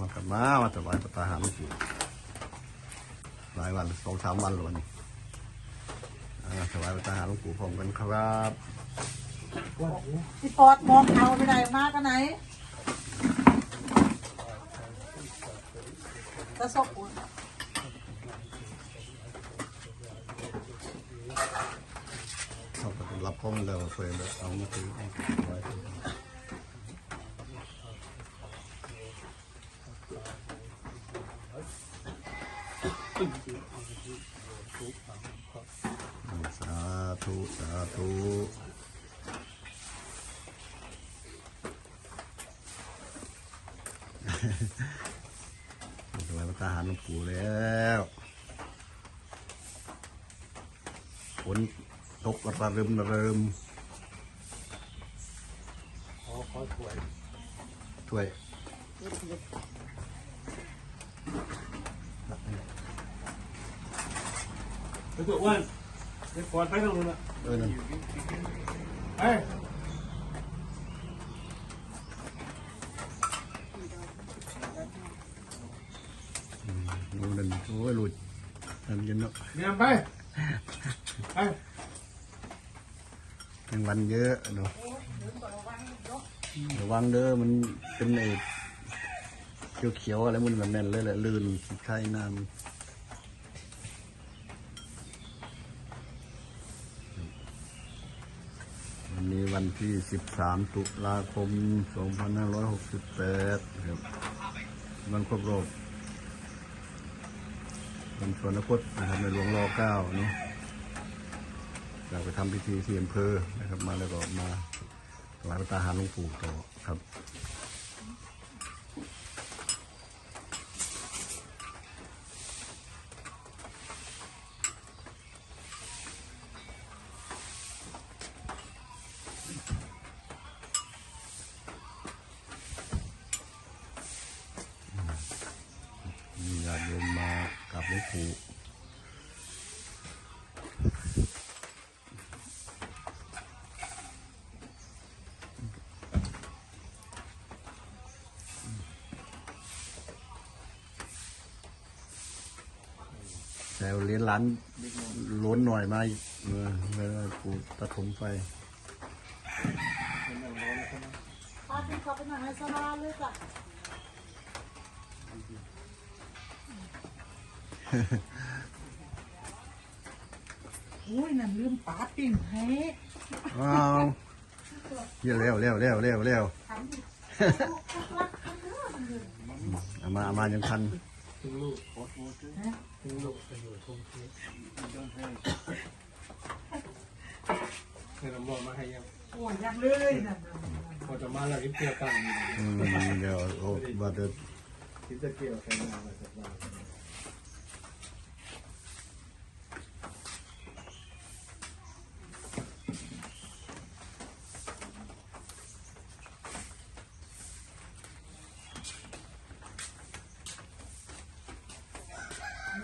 มากลับมามาถวายพระทหารหลวงปู่หลายวันสองสามวันแล้ววันนี้อ่าถวายพระทหารหลวงปู่พร้อมกันครับพี่ปอดมองเขาไปไหนมากันไหนกระสอบอุ่นเขาก็รับข้อมูลแล้วเพื่อนเอามาถือเอาไว้ สาธุสาธุถวายพระทหารหลวงปู่แล้วฝนตกระรึมระรึมขอขอถวยถ้วย ไปตัวอ้วนไปกอดไปทางนู้นละเออนั่นไปรู้นั่นโอ้ยหลุดนั่นยันเนาะเมียไป ไปแมงวันเยอะเนาะระวังเด้อมันเป็นไอ้เขียวๆอะไรมันแบบนั้นเลยแหละลื่นใช้น้ำวันนี้ วันที่ 13 ตุลาคม 2568ครับวันครบรอบวันสวนคตนะครับในหลวงรอเก้าเนาะอยากไปทำพิธีที่อำเภอนะครับ มาแล้วก็มาถวายพระตาหารหลวงปู่ต่อครับ มีญาติโยมมา กับหลวงปู่แต่เหรียญล้านล้นหน่อยมาอีกเออเวลาปูตะถมไฟพาพี่เขาไปไหนให้สบายเลยจ้ะ อุ้ยนั่นลืมปาปิ่งให้อ้าวเร็วเร็วเร็วเร็วเร็วเร็วทำดิเอามาเอามายังทันถึงลูกถึงลูกไปอยู่ตรงนี้ให้เราบอกมาให้ยังโอ้ยยังเลยนั่นพอจะมาแล้วกินเกี่ยวกันอืมเดี๋ยวโอ้บาดเดดกินจะเกี่ยวใส่งานอะไรสักอย่าง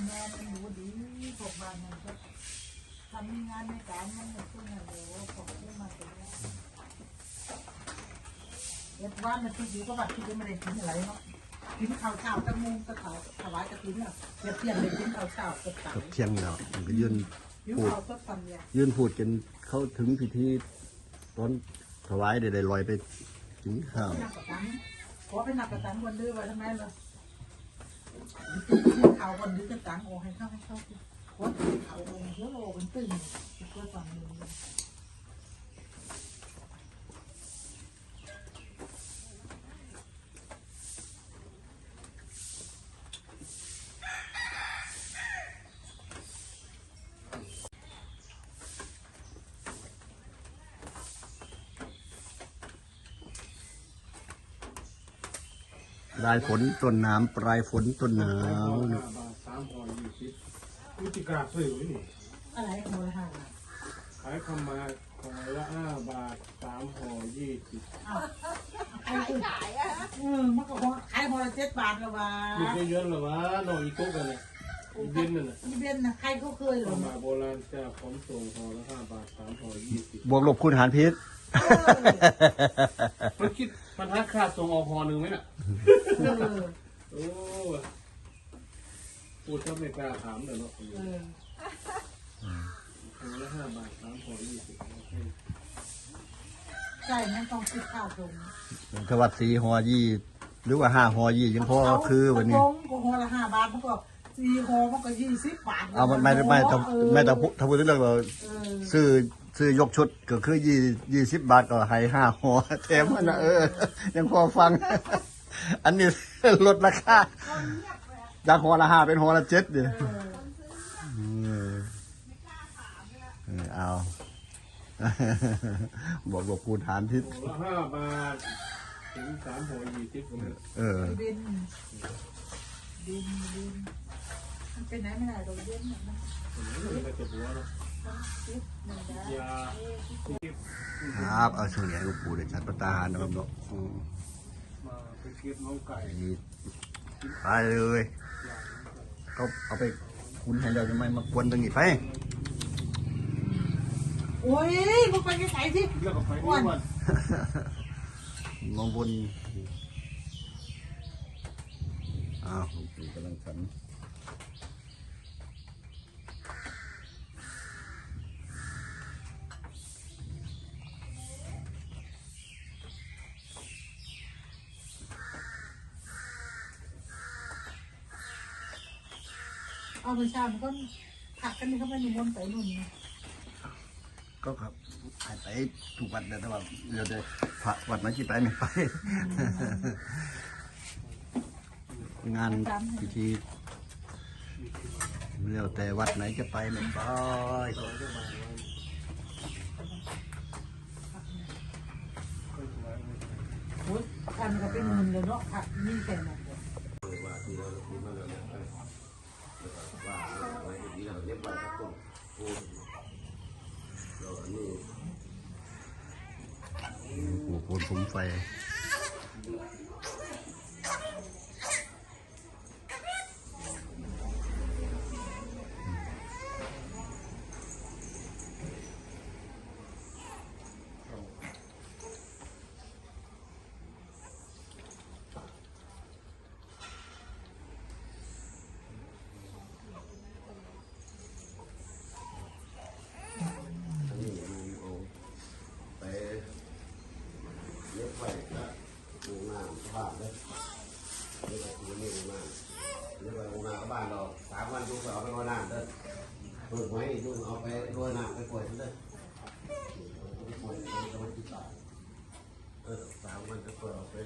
แม่มันรู้ดีพวก บ้านมันก็ทำงานในการมันเหมือนคนนั้นเลยของที่มาเป็นเอ็ดว่ามันที่อยู่ก็แบบที่ไม่ได้กินอะไรเนาะกินข้าวเช้าตะมูตะขาถวายกระถิ่นอะเดี๋ยวเปลี่ยนเลยกินข้าวเช้าตะขากับเที่ยงแล้วมันก็ยืนยุ่งพูดข้าวตะฟันเนี่ยยืนพูดจนเข้าถึงพิธีตอนถวายได้ได้ลอยไปกินข้าวนักกระตันขอเป็นนักกระตันวันดื้อไว้ทำไมล่ะข่าววันดื้อกระตันโอ้ให้ข้าวให้ข้าว ขอข่าวโอ้เยอะโลมันตึงก็ฟังเลยปลายฝนต้นน้ำปลายฝนต้นหนาว ห้าบาทสามห่อยี่สิบวิจิกาซื้อไว้นี่อะไรโมละห้าขายคำมาห่อละห้าบาทสามห่อยี่สิบขายอะเออมันก็ขายโมละเจ็ดบาทละว่าลูกเยอะๆหรอวะหน่อยอีกุ๊กกันเลยอีเบนนั่นน่ะนี่เป็นนะใครเขาเคยหรอข้าวหมากโบราณจะขนส่งห่อละห้าบาทสามห่อยี่สิบบวกลบคูณหารพิษมันคิดมันหาค่าส่งออกห่อหนึ่งไหมน่ะ เออ โอ้ พูดก็ไม่กล้าถามเลยเนาะเออห่อละห้าบาทสามห่อยี่สิบใช่มันต้องคิดข้าวตรงทวัดสีหอยี่ หรือว่าห้าหอยี่ยังพอคือวันนี้ตรงก็หัวละห้าบาทมันก็สี่หัวมันก็ยี่สิบบาทเอามันไม่ไม่ถ้าเออไม่ถ้าพูดถ้าพูดเรื่องเราเออซื้อซื้อยกชุดก็คือยี่ยี่สิบบาทก็ให้ห้าหอแถมมันนะเออ ยังพอฟัง อันนี้ลดราคา จากหอละห้าเป็นหอละเจ็ดเดียเออเออเอา บอกบอกคูณฐานทิศห่อละห้าบาทถึงสามห่อยี่สิบคนเลยเออดินดินดินมันเป็นไหนไม่ได้ดอกเด่นน่ะมันมันก็จะหัวเนาะคิดมันได้ยาครับเอาช่วยให้หลูกปู่ได้จัดประทานนะครับเนาะอืมมา ไปเก็บน้องไก่ไปเลยเขาเอาไปคุณให้เราทำไมมากวนตรงนี้ไปโอ้ยมึงไปไกลๆสิเลือกกับไฟอ้วนอ้วนมองบนอ้าวหลวงปู่กำลังฉัน เอาไปชามันก็ผักกันนี่เขาไม่มีมนต์ไปนู่นนี่ก็ครับหายไปถูกวัดแต่ว่าเดี๋ยวเดี๋ยวพระวัดไหนที่ไปไม่ไป งานพิธีแล้วแต่วัดไหนจะไปไม่ไปโอ้ยอันก็เป็นหมื่นเลยเนาะผักนี่แค่นั้นเองปู่โคนผมไฟ ไปเลี้ยงไก่ก็ โรงงานบ้านเลยเลี้ยงไก่ตัวนี้โรงงานนี่ก็โรงงานก็บ้านเราสามวันดูเอาไปโรยน้ำเด้อเปิดไว้ดูเอาไปโรยน้ำไปปล่อยมันเด้อไปปล่อยมันจะมันติดตายเออสามวันจะปล่อยเอาไป